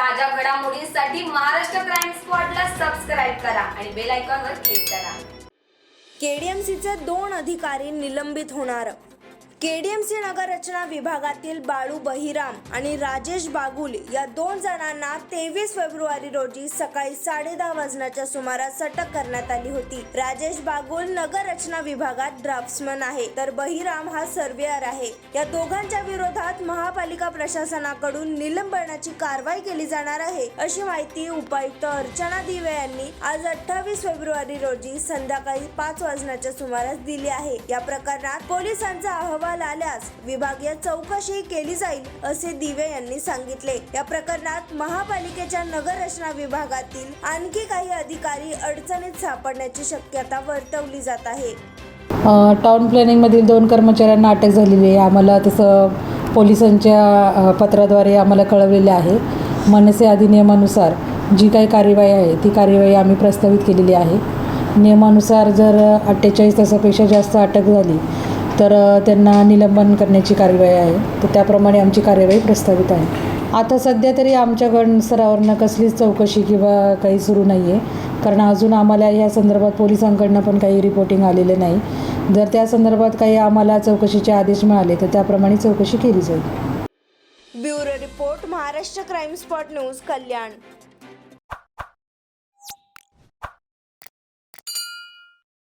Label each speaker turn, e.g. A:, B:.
A: ताज्या घडामोडींसाठी Maharashtra crime स्पॉटला subscribe करा आणि बेल आयकॉनवर क्लिक करा.
B: केडीएमसीचे दोन अधिकारी निलंबित होणार. केडीएमसी नगररचना विभागातील बाळू बहिराम आणि राजेश बागुल या दोन जणांना तेवीस फेब्रुवारी रोजी सकाळी साडे दहा वाजण्याच्या सुमारास अटक करण्यात आली होती. राजेश बागुल नगररचना विभागात ड्राफ्ट्समन आहे. तर बहिराम हा सर्वेअर आहे. या दोघांच्या विरोधात महापालिका प्रशासनाकडून निलंबनाची कारवाई केली जाणार आहे अशी माहिती उपायुक्त अर्चना दिवे यांनी आज अठ्ठावीस फेब्रुवारी रोजी संध्याकाळी पाच वाजण्याच्या सुमारास दिली आहे. या प्रकरणात पोलिसांचा अहवाल आल्यास विभागीय चौकशी केली जाईल असे दिवे यांनी सांगितले. या प्रकरणात महापालिकेच्या नगररचना विभागातील आणखी काही अधिकारी अडचणीत सापडण्याची शक्यता वर्तवली जात आहे.
C: टाउन प्लॅनिंगमधील दोन कर्मचाऱ्यांना अटक झालेली आहे. आम्हाला तसं पोलिसांच्या पत्राद्वारे आम्हाला कळवलेले आहे. मनसे अधिनियमानुसार जी काही कार्यवाही आहे ती कार्यवाही आम्ही प्रस्तावित केलेली आहे. नियमानुसार जर अठ्ठेचाळीस तासापेक्षा जास्त अटक झाली तर त्यांना निलंबन करण्याची कार्यवाही आहे. तर त्याप्रमाणे आमची कार्यवाही प्रस्तावित आहे. आता सध्या तरी आमच्याकडून स्तरावरनं कसलीच चौकशी किंवा काही सुरू नाही आहे कारण अजून आम्हाला या संदर्भात पोलिसांकडनं पण काही रिपोर्टिंग आलेले नाही. जर त्या संदर्भात काही आम्हाला चौकशीचे आदेश मिळाले तर त्याप्रमाणे चौकशी केली जाईल.
B: Bureau report Maharashtra crime spot news Kalyan.